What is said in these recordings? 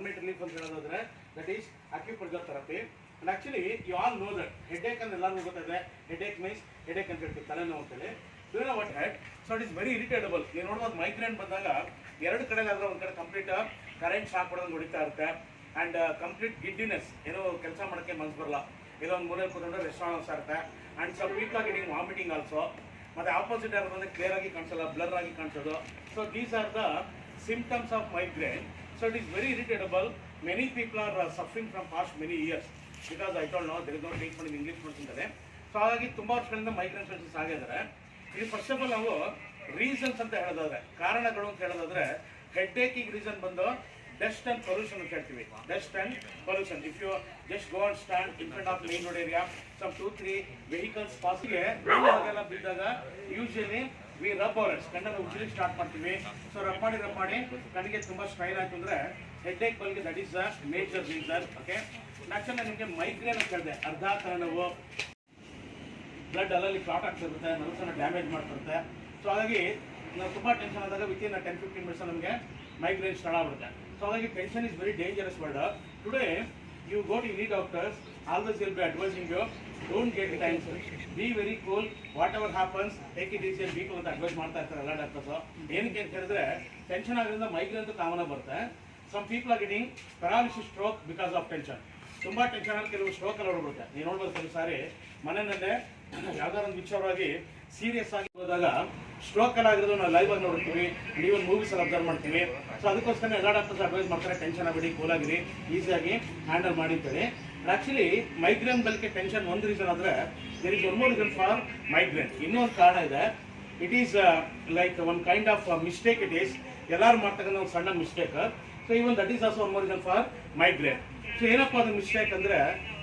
Permanent relief ಅಂತ ಹೇಳೋದಾದ್ರೆ that is acupressure therapy and actually you all know that headache ಅಂತ ಎಲ್ಲರಿಗೂ ಗೊತ್ತಿದೆ ಹೆಡ್ಏಕ್ ಮೀನ್ಸ್ ಹೆಡ್ಏಕ್ ಅಂತ ಹೇಳ್ತೀವಿ, ತಲೆನೋವು ಅಂತೇಳಿ you know what head so it is very irritable ನೀವು ನೋಡ್ಬೋದು ಮೈಗ್ರೇನ್ ಬಂದಾಗ ಎರಡು ಕಡೆ ಒಂದು ಕಡೆ ಕಂಪ್ಲೀಟ್ ಕರೆಂಟ್ ಶಾಕ್ ಹೊಡೆದಂಗೆ ಹೊಡಿತಾ ಇರುತ್ತೆ. ಆ್ಯಂಡ್ ಕಂಪ್ಲೀಟ್ ಗಿಡ್ಡಿನೆಸ್ ಏನೋ ಕೆಲಸ ಮಾಡೋಕ್ಕೆ ಮನ್ಸು ಬರಲ್ಲ. ಒಂದು ಮೂಲೆ ಕೂತ್ಕೊಂಡ್ರೆ ರೆಸ್ಟೋರೆನ್ಸ್ ಆಗುತ್ತೆ ಆ್ಯಂಡ್ ಸ್ವಲ್ಪ ವೀಕ್ ಆಗಿ ವಾಮಿಟಿಂಗ್ ಆಲ್ಸೋ ಮತ್ತೆ ಆಪೋಸಿಟ್ ಯಾರು ಬಂದರೆ ಕ್ಲಿಯರ್ ಆಗಿ ಕಾಣಿಸಲ್ಲ ಬ್ಲರ್ ಆಗಿ ಕಾಣಿಸೋದು. So these are the symptoms of migraine so it is very irritable many people are suffering from past many years because I don't know there is no treatment in English ಮಾಡ್ತಿದ್ದಾರೆ so ಹಾಗಾಗಿ ತುಂಬ ವರ್ಷಗಳಿಂದ migraine patients ಆಗಿದ್ದಾರೆ ಇದು first of all ನಾವು reasons ಅಂತ ಹೇಳೋದಾದ್ರೆ, ಕಾರಣಗಳು ಅಂತ ಹೇಳೋದಾದ್ರೆ ಹೆಡ್ ಏಕಿಗೆ ರೀಸನ್ ಬಂದು ಡಸ್ಟ್ ಅಂಡ್ ಪೊಲ್ಯೂಷನ್ ಅಂತ ಹೇಳ್ತೀವಿ. Dust and pollution if you just go and stand in front of main road area some two three vehicles ಪಾಸ್ಗೆ ಬಿದ್ದಾಗ ಯೂಶಲಿ ವಿ ರಬ್ ಅವರ್ಸ್ ಕಣ್ಣನ್ನು ಉಜ್ಜಲಿ ಸ್ಟಾರ್ಟ್ ಮಾಡ್ತೀವಿ. ಸೊ ರಬ್ ಮಾಡಿ rub ಮಾಡಿ, ಕಣ್ಣಿಗೆ ತುಂಬಾ ಸ್ಟ್ರೈನ್ ಆಯ್ತು ಅಂದ್ರೆ headache ಬಲ್ಗೆ that is the major reason okay actually ನಿಮಗೆ ಮೈಗ್ರೇನ್ ಅಂತ ಹೇಳಿದೆ, ಅರ್ಧ ನೋವು ಬ್ಲಡ್ ಅಲ್ಲಲ್ಲಿ ಕ್ಲಾಟ್ ಆಗ್ತಿರುತ್ತೆ, ನರ್ವ್ಸನ್ನು ಡ್ಯಾಮೇಜ್ ಮಾಡ್ತಿರುತ್ತೆ. ಸೊ ಹಾಗಾಗಿ ನಾವು ತುಂಬ ಟೆನ್ಷನ್ ಆದಾಗ within ten fifteen minutes ನಮಗೆ ಮೈಗ್ರೇನ್ ಸ್ಟಾರ್ಟ್ ಆಗ್ಬಿಡುತ್ತೆ. ಸೊ ಹಾಗಾಗಿ tension is very dangerous word today you go to any doctors always will be advising you don't get times be very cool whatever happens take it easy be ಅಂತ advise ಮಾಡ್ತಾ ಇರ್ತಾರೆ, ಎಲ್ಲ doctors ಏನಕ್ಕೆ ಅಂತ ಹೇಳಿದ್ರೆ tension ಆಗೋದ್ರಿಂದ migraine ಅಂತ ಕಾಮನ ಬರುತ್ತೆ. Some people are getting paralysis stroke because of tension ತುಂಬಾ ಟೆನ್ಷನ್ ಆಗಿ ಕೆಲವು ಸ್ಟ್ರೋಕ್ ಎಲ್ಲ ಹೊರಬಿಡುತ್ತೆ ನೀವು ನೋಡ್ಬೋದು ಕೆಲವು ಸಾರಿ ಮನೆಯಲ್ಲೇ ಯಾವ್ದಾರ ಒಂದು ವಿಚಾರವಾಗಿ ಸೀರಿಯಸ್ ಆಗಿ ಹೋದಾಗ ಸ್ಟ್ರೋಕ್ ಆಗಿರೋದು ನಾವು ಲೈವ್ ಆಗಿ ನೋಡ್ತೀವಿ ಈವನ್ ಮೂವೀಸ್ ಎಲ್ಲ ಅಬ್ಸರ್ವ್ ಮಾಡ್ತೀವಿ. ಸೊ ಅದಕ್ಕೋಸ್ಕರ ಎಲ್ಲ ಡಾಕ್ಟರ್ಸ್ ಅಡ್ವೈಸ್ ಮಾಡ್ತಾರೆ. ಟೆನ್ಷನ್ ಆಗಬೇಡಿ ಕೂಲ್ ಆಗಿರಿ ಈಸಿಯಾಗಿ ಹ್ಯಾಂಡಲ್ ಮಾಡಿ ಅಂತೇಳಿ ಆಕ್ಚುಲಿ ಮೈಗ್ರೇನ್ ಬಲ್ಕೆ ಟೆನ್ಷನ್ ಒಂದು ರೀಸನ್ ಆದರೆ there is one more reason for migraine ಇನ್ನೊಂದು ಕಾರಣ ಇದೆ. It is like one kind of mistake it is ಎಲ್ಲರೂ ಮಾಡ್ತಕ್ಕಂಥ ಒಂದು ಸಣ್ಣ mistake so even that is also one more reason for migraine so ಏನಪ್ಪ ಅದು ಮಿಸ್ಟೇಕ್ ಅಂದರೆ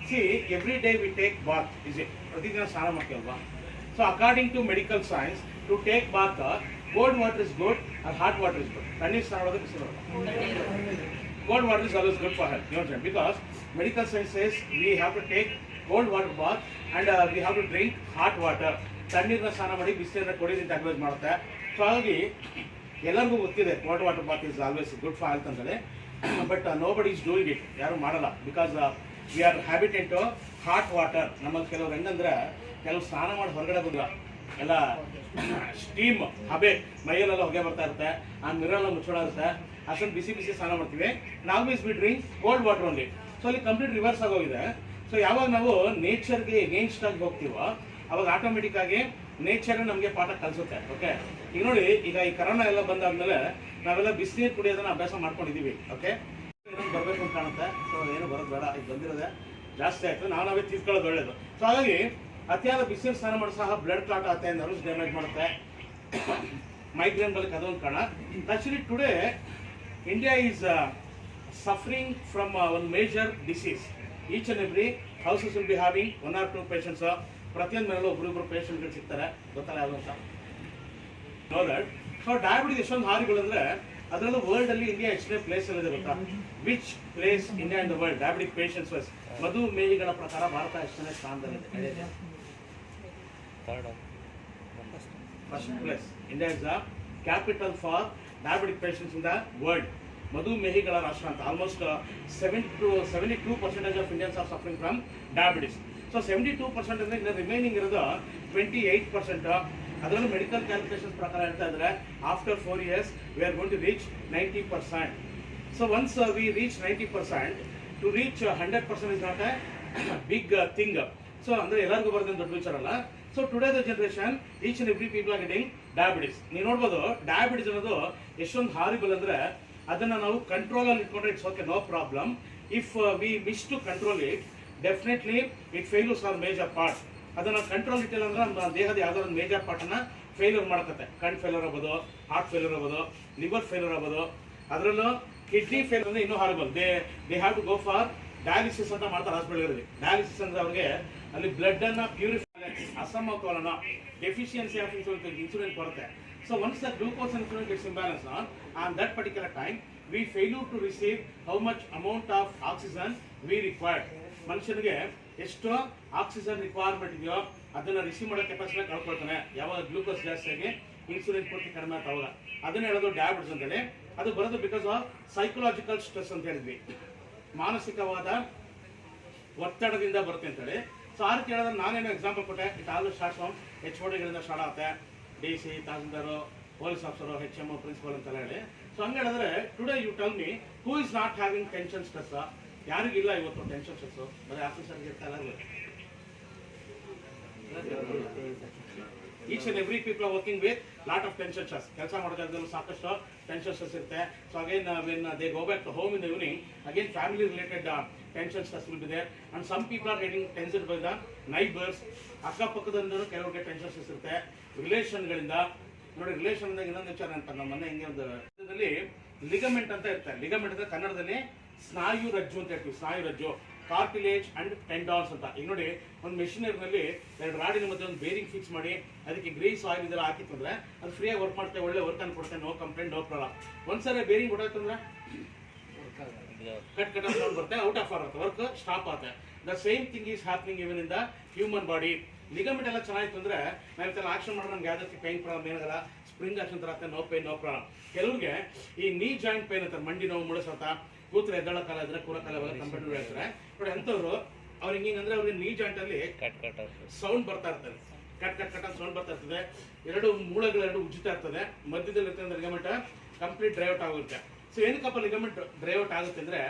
see every day we take bath is it ಪ್ರತಿದಿನ ಸ್ನಾನ ಮಾಡ್ತೀವಲ್ವಾ? So according to medical science to take bath cold water is good and hot water is good ತಣ್ಣೀರ್ ಸ್ನಾನ ಮಾಡೋದು ಬಿಸಿ cold water is always good for health, you because medical medical science says to take to water bath water bath and to we hot water. ತಣ್ಣೀರನ್ನ ಸ್ನಾನ ಮಾಡಿ ಬಿಸಿನೀರನ್ನ ಕೊಡಿ ಅಂತ advice ಮಾಡುತ್ತೆ. So ಹಾಗಾಗಿ ಎಲ್ಲರಿಗೂ ಗೊತ್ತಿದೆ cold water bath is always good for health ಅಂದರೆ but nobody is doing it ಯಾರು ಮಾಡಲ್ಲ. Because we are habitant hot water ನಮ್ಮಲ್ಲಿ ಕೆಲವ್ರು ಹೆಂಗಂದ್ರೆ ಕೆಲವು ಸ್ನಾನ ಮಾಡಿ ಹೊರಗಡೆ ಬಂದ ಎಲ್ಲ ಸ್ಟೀಮ್ ಹಬೆ ಮೈಯಲ್ಲೆಲ್ಲ ಹೊಗೆ ಬರ್ತಾ ಇರುತ್ತೆ, ಆ ನೀರೆಲ್ಲ ಮುಚ್ಚೋಣ ಇರುತ್ತೆ. ಅಷ್ಟೊಂದು ಬಿಸಿ ಬಿಸಿ ಸ್ನಾನ ಮಾಡ್ತೀವಿ. ನಾವು must be drink cold water only so ಅಲ್ಲಿ ಕಂಪ್ಲೀಟ್ ರಿವರ್ಸ್ ಆಗೋಗಿದೆ ಸೊ ಯಾವಾಗ ನಾವು ನೇಚರ್ಗೆ ಎಗೇನ್ಸ್ಟ್ ಆಗಿ ಹೋಗ್ತೀವೋ, ಅವಾಗ ಆಟೋಮೆಟಿಕ್ ಆಗಿ ನೇಚರ್ ನಮಗೆ ಪಾಠ ಕಲಿಸುತ್ತೆ. ಓಕೆ ಈಗ ನೋಡಿ, ಈಗ ಈ ಕರೋನಾ ಎಲ್ಲ ಬಂದಾದ್ಮೇಲೆ ನಾವೆಲ್ಲ ಬಿಸಿನೀರು ಕುಡಿಯೋದನ್ನ ಅಭ್ಯಾಸ ಮಾಡ್ಕೊಂಡಿದೀವಿ ಓಕೆ ಬರಬೇಕು ಅಂತ ಕಾಣುತ್ತೆ. ಸೊ ಏನು ಬರೋದು ಬೇಡ. ಈಗ ಬಂದಿರೋದೆ ಜಾಸ್ತಿ ಆಯ್ತು. ನಾವು ನಾವೇ ತಿಳ್ಕೊಳ್ಳೋದು ಒಳ್ಳೇದು. ಸೊ ಹಾಗಾಗಿ ಅತಿಯಾದ ಬಿಸಿಲು ಸ್ನಾನ ಮಾಡೋ ಸಹ ಬ್ಲಡ್ ಕ್ಲಾಟ್ ಆಗುತ್ತೆ ನರ್ವ್ಸ್ ಡ್ಯಾಮೇಜ್ ಮಾಡುತ್ತೆ. ಮೈಗ್ರೇನ್ ಬಲಿಕ್ ಅದೊಂದು ಕಾರಣ. Actually today India is suffering from ಒಂದು major disease each and every houses will be having one or two patients ಪ್ರತಿಯೊಂದು ಮನೆಯಲ್ಲೂ ಒಬ್ರಿಬ್ರು ಪೇಷಂಟ್ಗಳು ಸಿಗ್ತಾರೆ. ಗೊತ್ತಲ್ಲ ಯಾವುದು ಅಂತ? ನೋ ದಟ್ ಸೊ ಡಯಾಬಿಟಿಸ್ ಎಷ್ಟೊಂದು ಹಾರಿಗಳು ಅಂದ್ರೆ, ಅದರಲ್ಲೂ ವರ್ಲ್ಡ್ ಅಲ್ಲಿ ಇಂಡಿಯಾ ಎಷ್ಟನೇ ಪ್ಲೇಸ್ ಅಲ್ಲಿ ಗೊತ್ತಾ? Which place India in the world diabetic patients wise ಮಧುಮೇಹಿಗಳ ಪ್ರಕಾರ ಭಾರತ ಎಷ್ಟನೇ ಸ್ಥಾನದಲ್ಲಿದೆ? First place India is the capital for diabetic patients in the world ಮಧುಮೇಹಿಗಳ ರಾಷ್ಟ್ರ ಅಂತ almost seventy two seventy two percentage of Indians are suffering from diabetes so seventy two percent ಅಂದರೆ ಇನ್ನು remaining ಇರೋದು twenty eight percent ಅದರಲ್ಲೂ medical calculations ಪ್ರಕಾರ ಹೇಳ್ತಾ ಇದ್ದಾರೆ after four years we are gone to reach ninety percent so once we reach ninety percent to reach hundred percent is not a big thing so ಅಂದರೆ ಎಲ್ಲರಿಗೂ ಬರೋದೇನು ದೊಡ್ಡ ವಿಚಾರ ಅಲ್ಲ. So today the generation each and every people are getting diabetes ನೀವು ನೋಡ್ಬೋದು diabetes ಅನ್ನೋದು ಎಷ್ಟೊಂದು ಹಾರಿಬಲ್ ಅಂದ್ರೆ ಅದನ್ನ ನಾವು ಕಂಟ್ರೋಲ್ ಅಲ್ಲಿ ಇಟ್ಕೊಂಡ್ರೆ it's okay no problem if we miss to control it definitely it failures are major part ಅದನ್ನ ಕಂಟ್ರೋಲ್ ಇಟ್ಟಿಲ್ಲ ಅಂದ್ರೆ ನಮ್ಮ ದೇಹದ ಯಾವ್ದಾರ ಒಂದು ಮೇಜರ್ ಪಾರ್ಟ್ ಅನ್ನ ಫೇಲ್ಯೂರ್ ಮಾಡ್ಕತ್ತೆ ಕಣ್ ಫೇಲ್ಯೂರ್ ಆಗ್ಬೋದು ಹಾರ್ಟ್ ಫೇಲ್ಯೂರ್ ಆಗ್ಬೋದು ಲಿವರ್ ಫೇಲ್ಯೂರ್ ಆಗ್ಬೋದು. ಅದರಲ್ಲೂ ಕಿಡ್ನಿ ಫೇಲ್ ಅಂದ್ರೆ ಇನ್ನೂ horrible they they have to go for dialysis ಅಂತ ಮಾಡ್ತಾರೆ ಹಾಸ್ಪಿಟಲ್ಗಳಲ್ಲಿ ಡಯಾಲಿಸಿಸ್ ಅಂದ್ರೆ ಅವ್ರಿಗೆ ಅಲ್ಲಿ ಬ್ಲಡ್ ಅನ್ನ ಪ್ಯೂರಿಫೈ ಅಸಮತೋಲನ ಡೆಫಿಷಿಯನ್ಸಿ ಆಫ್ ಇನ್ಸುಲಿನ್ ಇನ್ಸುಲಿನ್ ಬರುತ್ತೆ. So once the glucose insulin gets imbalance on on that particular time we failure to receive how much amount of oxygen we required ಮನುಷ್ಯನಿಗೆ ಎಷ್ಟು ಆಕ್ಸಿಜನ್ ರಿಕ್ವೈರ್ಮೆಂಟ್ ಇದೆಯೋ, ಅದನ್ನು receive ಮಾಡೋ capacity ಕಳ್ಕೊಳ್ತಾನೆ ಯಾವಾಗ glucose ಜಾಸ್ತಿ ಆಗಿ insulin ಪೂರ್ತಿ ಕಡಿಮೆ ಆಗ್ತಾವಲ್ಲ ಅದನ್ನ ಹೇಳೋದು ಡಯಾಬಿಟಿಸ್ ಅಂತೇಳಿ. ಅದು ಬರೋದು ಬಿಕಾಸ್ ಆಫ್ ಸೈಕಲಾಜಿಕಲ್ ಸ್ಟ್ರೆಸ್ ಅಂತ ಹೇಳಿದ್ವಿ. ಮಾನಸಿಕವಾದ ಒತ್ತಡದಿಂದ ಬರುತ್ತೆ ಅಂತೇಳಿ. ಸೊ ಆ ರೀತಿ ಹೇಳಿದ್ರೆ ನಾನೇನು ಎಕ್ಸಾಂಪಲ್ ಕೊಟ್ಟೆ. It all start from H ಡಿಗಳಿಂದ start ಆಗುತ್ತೆ. D C tahsildar police officer H M principal ಅಂತೆಲ್ಲ ಹೇಳಿ. ಸೊ ಹಂಗೆ ಹೇಳಿದ್ರೆ today you tell me who is not having tension stress ಯಾರಿಗಿಲ್ಲ ಇವತ್ತು ಟೆನ್ಷನ್ ಸ್ಟ್ರೆಸ್ಸು ಬರೀ ಆಫೀಸರ್ಗೆ ಇರ್ತಾರೆ each and every people are working with lot of tension stress ಕೆಲಸ ಮಾಡೋ ಜಾಗದಲ್ಲೂ ಸಾಕಷ್ಟು ಟೆನ್ಷನ್ ಸ್ಟ್ರೆಸ್ ಇರುತ್ತೆ. So again when they go back to home in evening again family related tension stress will be and some people are getting tension by the neighbours ಅಕ್ಕಪಕ್ಕದಿಂದ ಕೆಲವರಿಗೆ tension stress ಇರುತ್ತೆ. ರಿಲೇಷನ್ಗಳಿಂದ ನೋಡಿ relation ಇನ್ನೊಂದು ವಿಚಾರ ಅಂತ ನಮ್ಮ ಮನೆ ಹಿಂಗೆ ಒಂದು ಲಿಗಮೆಂಟ್ ಅಂತ ಇರುತ್ತೆ. ಲಿಗಮೆಂಟ್ ಅಂದರೆ ಕನ್ನಡದಲ್ಲಿ ಸ್ನಾಯು ರಜ್ಜು ಅಂತ ಹೇಳ್ತೀವಿ, ಸ್ನಾಯು ರಜ್ಜು. ಕಾರ್ಟಿಲೇಜ್ ಅಂಡ್ ಟೆಂಡಾನ್ಸ್ ಅಂತ. ಈಗ ನೋಡಿ, ಒಂದು ಮೆಷಿನರಿನಲ್ಲಿ ಎರಡು ರಾಡಿನ ಮಧ್ಯೆ ಒಂದು ಬೇರಿಂಗ್ ಫಿಕ್ಸ್ ಮಾಡಿ, ಅದಕ್ಕೆ ಗ್ರೀಸ್ ಆಯಿಲ್ ಇದೆಲ್ಲ ಹಾಕಿತ್ತಂದ್ರೆ ಅದು ಫ್ರೀಯಾಗಿ ವರ್ಕ್ ಮಾಡ್ತೇವೆ ಒಳ್ಳೆ ವರ್ಕ್ ಅನ್ನು ಕೊಡುತ್ತೆ ನೋ ಕಂಪ್ಲೇಂಟ್ ನೋ ಪ್ರಾಬ್ಲಮ್ ಒಂದ್ಸರಿ ಬೇರಿಂಗ್ ಹೊಡೋತಂದ್ರೆ ಕಟ್ ಕಟ್ ಅಂತ ಬರುತ್ತೆ ಔಟ್ ಆಫ್ ಆಗುತ್ತೆ ವರ್ಕ್ ಸ್ಟಾಪ್ ಆಗುತ್ತೆ. The same thing is happening even in the human body ligament ಎಲ್ಲ ಚೆನ್ನಾಗಿತ್ತು ಅಂದ್ರೆ ನಾವು ಇದೆಲ್ಲ ಆಕ್ಷನ್ ಮಾಡಿದ್ರೆ ನಮ್ಗೆ ಯಾವ್ದಕ್ಕೆ ಪೈನ್ ಪ್ರಾಬ್ಲಮ್ ಏನಾಗಲ್ಲ ಸ್ಪ್ರಿಂಗ್ ಆಕ್ಷನ್ ತರ ನೋ ಪೈನ್ ನೋ ಪ್ರಾಬ್ಲಮ್ ಕೆಲವ್ರಿಗೆ ಈ ನೀ ಜಾಯಿಂಟ್ ಪೈನ್ ಅಂತ ಮಂಡಿ ನೋವು ಮುಳಸತ ಕೂತ್ರೆ ಎದ್ದಾಳ ಕಾಲ ಇದ್ರೆ ಕೂರ ಕಾಲ ಕಂಪ್ಯೂಟರ್ ಹೇಳ್ತಾರೆ. ನೋಡಿ ಅಂಥವ್ರು ಅವ್ರಿಗೆ ಹಿಂಗಂದ್ರೆ ಅವ್ರಿಗೆ ನೀ ಜಾಯಿಂಟ್ ಅಲ್ಲಿ ಕಟ್ ಕಟ್ ಸೌಂಡ್ ಬರ್ತಾ ಇರ್ತದೆ. ಕಟ್ ಕಟ್ ಕಟ್ ಸೌಂಡ್ ಬರ್ತಾ ಇರ್ತದೆ. ಎರಡು ಮೂಳೆಗಳು ಎರಡು ಉಜ್ಜುತ್ತಾ ಇರ್ತದೆ. ಮಧ್ಯದಲ್ಲಿ ಇರ್ತದೆ ಲಿಗಮೆಂಟ್ ಕಂಪ್ಲೀಟ್ ಡ್ರೈಔಟ್ ಆಗುತ್ತೆ. ಸೊ ಏನಕ್ಕಪ್ಪ ಲಿಗಮೆಂಟ್ ಡ್ರೈಔಟ್ ಆಗುತ್ತೆ ಅಂದ್ರೆ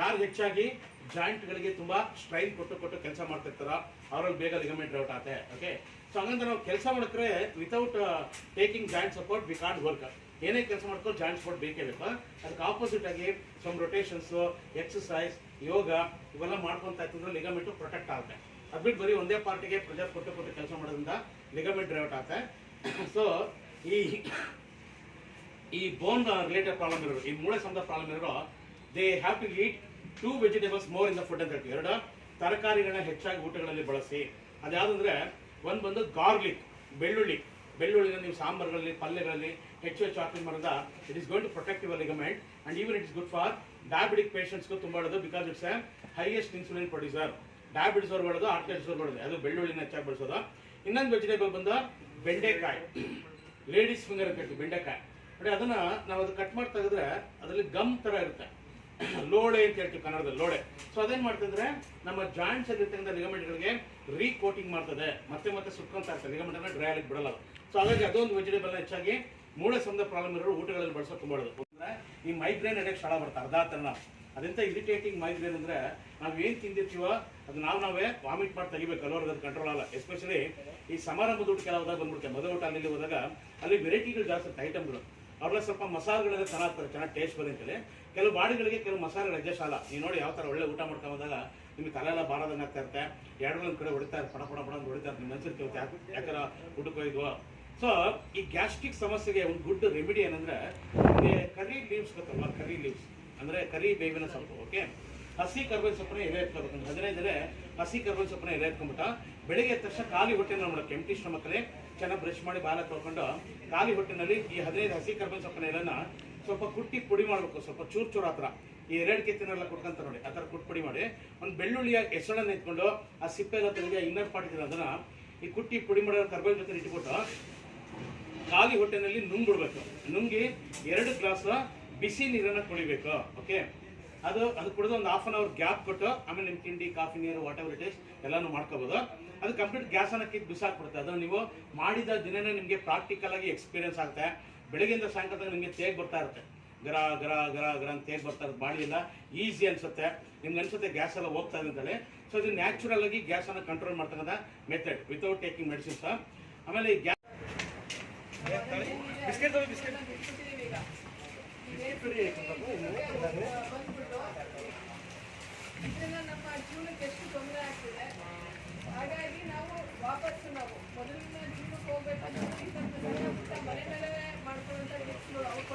ಯಾರು ಹೆಚ್ಚಾಗಿ ಜಾಯಿಂಟ್ಗಳಿಗೆ ತುಂಬಾ ಸ್ಟ್ರೈನ್ ಕೊಟ್ಟು ಕೊಟ್ಟು ಕೆಲಸ ಮಾಡ್ತಿರ್ತಾರ ಅವರಲ್ಲಿ ಬೇಗ ಲಿಗಮೆಂಟ್ ಡ್ರೌಟ್ ಆಗುತ್ತೆ. ಓಕೆ ಸೊ ಹಂಗಂದ್ರೆ ನಾವು ಕೆಲಸ ಮಾಡಿದ್ರೆ without taking joint support we can't work ಏನೇ ಕೆಲಸ ಮಾಡ್ಕೊಂಡು ಜಾಯಿಂಟ್ ಸ್ಪೋರ್ಟ್ ಬೇಕೇ ಬೇಕು, ಅದಕ್ಕೆ ಆಪೋಸಿಟ್ ಆಗಿ ಸಮ್ ರೊಟೇಷನ್ಸು ಎಕ್ಸಸೈಸ್ ಯೋಗ ಇವೆಲ್ಲ ಮಾಡ್ಕೊಂತ ಇತ್ತಂದ್ರೆ ಲಿಗಮೆಂಟ್ ಪ್ರೊಟೆಕ್ಟ್ ಆಗುತ್ತೆ. ಅದ್ಬಿಟ್ಟು ಬರೀ ಒಂದೇ ಪಾರ್ಟಿಗೆ ಪ್ರೆಜರ್ ಕೊಟ್ಟು ಕೊಟ್ಟು ಕೆಲಸ ಮಾಡೋದ್ರಿಂದ ಲಿಗಮೆಂಟ್ ಡ್ರೈವಟ್ ಆಗುತ್ತೆ. ಸೊ ಈ ಈ ಬೋನ್ ರಿಲೇಟೆಡ್ ಪ್ರಾಬ್ಲಮ್ ಇರೋರು, ಈ ಮೂಳೆ ಸಂಬಂಧ ಪ್ರಾಬ್ಲಮ್ ಇರೋ they have to eat two vegetables more in the food ಅಂತ ಹೇಳ್ತೀವಿ ಎರಡು, ತರಕಾರಿಗಳನ್ನ ಹೆಚ್ಚಾಗಿ ಊಟಗಳಲ್ಲಿ ಬಳಸಿ. ಅದ್ಯಾವುದಂದ್ರೆ, ಒಂದು ಬಂದು ಗಾರ್ಲಿಕ್ ಬೆಳ್ಳುಳ್ಳಿ. ಬೆಳ್ಳುಳ್ಳಿನ ನೀವು ಸಾಂಬಾರ್ಗಳಲ್ಲಿ, ಪಲ್ಯಗಳಲ್ಲಿ ಹೆಚ್ಚು ಹೆಚ್ಚು ಮಾಡೋದ it is going to protect your ligament and even it is good for diabetic ಪೇಷಂಟ್ಸ್ಗೂ ತುಂಬ ಒಳ್ಳೆದು because it's a highest insulin producer diabetes ಅವ್ರು ಮಾಡೋದು ಆರ್ಟಿಸ್ ಅವ್ರು ಮಾಡೋದು ಅದು ಬೆಳ್ಳುಳ್ಳಿನ ಹೆಚ್ಚಾಗಿ ಬಳಸೋದು. ಇನ್ನೊಂದು ವೆಜಿಟೇಬಲ್ ಬಂದ ಬೆಂಡೆಕಾಯಿ. ಲೇಡೀಸ್ ಫಿಂಗರ್ ಅಂತ ಹೇಳ್ತೀವಿ ಬೆಂಡೆಕಾಯಿ. ನೋಡಿ, ಅದನ್ನ ನಾವು ಅದು ಕಟ್ ಮಾಡಿ ತೆಗೆದ್ರೆ ಅದರಲ್ಲಿ ಗಮ್ ತರ ಇರುತ್ತೆ. ಲೋಳೆ ಅಂತ ಹೇಳ್ತೀವಿ ಕನ್ನಡದಲ್ಲಿ, ಲೋಳೆ. ಸೊ ಅದೇನು ಮಾಡ್ತಂದ್ರೆ ನಮ್ಮ ಜಾಯಿಂಟ್ಸ್ ಇರ್ತಕ್ಕಂಥ ಲಿಗಮೆಂಟ್ಗಳಿಗೆ ರೀಕೋಟಿಂಗ್ ಮಾಡ್ತದೆ. ಮತ್ತೆ ಮತ್ತೆ ಸುಟ್ಕೊಂತ ಇರ್ತದೆ ಲಿಗಮೆಂಟ್ ಡ್ರೈ ಆಗಿ ಬಿಡಲ್ಲ ಸೊ ಹಾಗಾಗಿ ಅದೊಂದು ವೆಜಿಟೇಬಲ್ ಹೆಚ್ಚಾಗಿ ಮೂಳೆ ಸಂಬಂಧ ಪ್ರಾಬ್ಲಮ್ ಇರೋರು ಊಟಗಳಲ್ಲಿ ಬಳಸೋ ತುಂಬ ಒಳ್ಳೆದು. ಅಂದ್ರೆ ಈ ಮೈಗ್ರೇನ್ ಎಡೆಗೆ ಸ್ಥಳ ಬರ್ತಾರೆ ಅರ್ಧ ತನ್ನ ಅದೆಂತ ಇರಿಟೇಟಿಂಗ್ ಮೈಗ್ರೇನ್ ಅಂದ್ರೆ ನಾವು ಏನು ತಿಂದಿರ್ತೀವೋ ಅದು ನಾವು ನಾವೇ ವಾಮಿಟ್ ಮಾಡಿ ತೆಗಿಬೇಕು ಅಲ್ಲವ್ರಿಗೆ ಅದು ಕಂಟ್ರೋಲ್ ಆಗಲ್ಲ. ಎಸ್ಪೆಷಲಿ ಈ ಸಮಾರಂಭದ ಊಟ ಕೆಲವಾಗ ಬಂದ್ಬಿಡುತ್ತೆ. ಮದುವೆ ಊಟ ಅಲ್ಲಿ ಹೋದಾಗ ಅಲ್ಲಿ ವೆರೈಟಿಗಳು ಜಾಸ್ತಿ ಐಟಮ್ಗಳು ಅವ್ರಲ್ಲ ಸ್ವಲ್ಪ ಮಸಾಲೆಗಳೆಲ್ಲ ಚೆನ್ನಾಗ್ತಾರೆ ಚೆನ್ನಾಗಿ ಟೇಸ್ಟ್ ಬರುತ್ತೆ ಅಂತೇಳಿ. ಕೆಲವು ಬಾಡಿಗಳಿಗೆ ಕೆಲವು ಮಸಾಲೆಗಳು ಅಡ್ಜಸ್ಟ್ ಆಗಲ್ಲ. ನೀವು ನೋಡಿ ಯಾವ ಥರ ಒಳ್ಳೆ ಊಟ ಮಾಡ್ಕೊಂಡು ಹೋದಾಗ ನಿಮ್ಗೆ ತಲೆ ಎಲ್ಲ ಬಾರದಂಗೆ ಆಗ್ತಾ ಇರುತ್ತೆ. ಎರಡು ಒಂದು ಕಡೆ ಹೊಡಿತಾರೆ ಪಡ ಪಡ ಪಡ ಹೊಡಿತಾರೆ ನಿಮ್ಮ ಮನ್ಸಿರ್ತೀವಿ ಯಾಕೆ ಯಾಕರ ಊಟಕ್ಕೆ ಹೋಯ್ದು ಸೊ ಈ ಗ್ಯಾಸ್ಟ್ರಿಕ್ ಸಮಸ್ಯೆಗೆ ಒಂದು ಗುಡ್ ರೆಮಿಡಿ ಏನಂದ್ರೆ, ನಿಮಗೆ ಕರಿ ಲೀವ್ಸ್ ಗೊತ್ತಲ್ವಾ? ಕರಿ ಲೀವ್ಸ್ ಅಂದ್ರೆ ಕರಿ ಬೇವಿನ ಸೊಪ್ಪು ಓಕೆ ಹಸಿ ಕರ್ಬೇವಿನ ಸೊಪ್ಪನ್ನ ಎಲೆ ಎತ್ಕೋಬೇಕು ಒಂದು ಹದಿನೈದು ಎಲೆ ಹಸಿ ಕರ್ಬೇವಿನ ಸೊಪ್ಪನ್ನ ಎಲೆ ಎತ್ಕೊಂಡ್ಬಿಟ್ಟು, ಬೆಳಗ್ಗೆ ಎದ್ದ ತಕ್ಷಣ ಖಾಲಿ ಹೊಟ್ಟೆ ಮಾಡೋಕೆ ಎಂಟಿ ಶ್ರಮಕ್ಕೆ ಚೆನ್ನಾಗಿ ಬ್ರಷ್ ಮಾಡಿ ಬಾಲ ತೊಳ್ಕೊಂಡು, ಖಾಲಿ ಹೊಟ್ಟೆನಲ್ಲಿ ಈ ಹದಿನೈದು ಹಸಿ ಕರ್ಬೇವಿನ ಸೊಪ್ಪನ್ನ ಎಲೆನ ಸ್ವಲ್ಪ ಕುಟ್ಟಿ ಪುಡಿ ಮಾಡಬೇಕು. ಸ್ವಲ್ಪ ಚೂರು ಚೂರು ಹತ್ರ. ಈ ಎರಡು ಕೆತ್ತಿನೆಲ್ಲ ಕುಟ್ಕೊಂತ ನೋಡಿ, ಆ ಥರ ಕುಟ್ ಪುಡಿ ಮಾಡಿ, ಒಂದು ಬೆಳ್ಳುಳ್ಳಿಯ ಹೆಸಳನ್ನು ಇಟ್ಕೊಂಡು ಆ ಸಿಪ್ಪೆ ಎಲ್ಲ ತೆಗೆದು ಇನ್ನರ್ ಪಾರ್ಟ್ ಅದನ್ನ ಈ ಕುಟ್ಟಿ ಪುಡಿ ಮಾಡೋ ಕರ್ಬೇವಿನ ಜೊತೆ ಇಟ್ಬಿಟ್ಟು ಖಾಲಿ ಹೊಟ್ಟೆನಲ್ಲಿ ನುಂಗ್ಬಿಡ್ಬೇಕು. ನುಂಗಿ ಎರಡು ಗ್ಲಾಸ್ ಬಿಸಿ ನೀರನ್ನ ಕುಡಿಬೇಕು. ಓಕೆ ಅದು ಅದು ಕುಡಿದು ಒಂದು ಹಾಫ್ ಅನ್ ಅವರ್ ಗ್ಯಾಪ್ ಕೊಟ್ಟು, ಆಮೇಲೆ ನಿಮ್ಮ ತಿಂಡಿ ಕಾಫಿ ನೀರು ವಾಟ್ ಎವರ್ ಇಟ್ ಇಸ್ ಎಲ್ಲಾನು ಮಾಡ್ಕೋಬೋದು. ಅದು ಕಂಪ್ಲೀಟ್ ಗ್ಯಾಸ್ ಅನ್ನ ಕಿತ್ತು ಬಿಸಾಕ್ಬಿಡುತ್ತೆ. ಅದು ನೀವು ಮಾಡಿದ ದಿನನೇ ನಿಮಗೆ ಪ್ರಾಕ್ಟಿಕಲ್ ಆಗಿ ಎಕ್ಸ್ಪೀರಿಯನ್ಸ್ ಆಗುತ್ತೆ. ಬೆಳಗ್ಗೆಯಿಂದ ಸಾಯಂಕಾಲ ನಿಮಗೆ ತೇಗ್ ಬರ್ತಾ ಇರುತ್ತೆ. ಗರ ಗರ ಗರ ಗರ ಅಂತ ತೇಗ್ ಬರ್ತಾ ಇರುತ್ತೆ. ಬಾಡಿ ಎಲ್ಲ ಈಸಿ ಅನ್ಸುತ್ತೆ. ನಿಮ್ಗೆ ಅನ್ಸುತ್ತೆ ಗ್ಯಾಸ್ ಎಲ್ಲ ಹೋಗ್ತಾ ಇದೆ ಅಂತೇಳಿ. ಸೊ ಇದು ನ್ಯಾಚುರಲ್ ಆಗಿ ಗ್ಯಾಸ್ ಅನ್ನ ಕಂಟ್ರೋಲ್ ಮಾಡ್ತಕ್ಕಂಥ ಮೆಥಡ್ ವಿತೌಟ್ ಟೇಕಿಂಗ್ ಮೆಡಿಸಿನ್ಸ್ ಆಮೇಲೆ ಈ ಇದರಿಂದ ನಮ್ಮ ಜೀವನಕ್ಕೆ ಎಷ್ಟು ತೊಂದರೆ ಆಗ್ತಿದೆ. ಹಾಗಾಗಿ ನಾವು ವಾಪಸ್ಸು ನಾವು. ಮೊದಲಿನ ಜೀವನಕ್ಕೆ ಹೋಗ್ಬೇಕಂದ್ರೆ ಮನೆ ಮೇಲೆ ಮಾಡ್ಕೊಳ್ಳುವಂಥ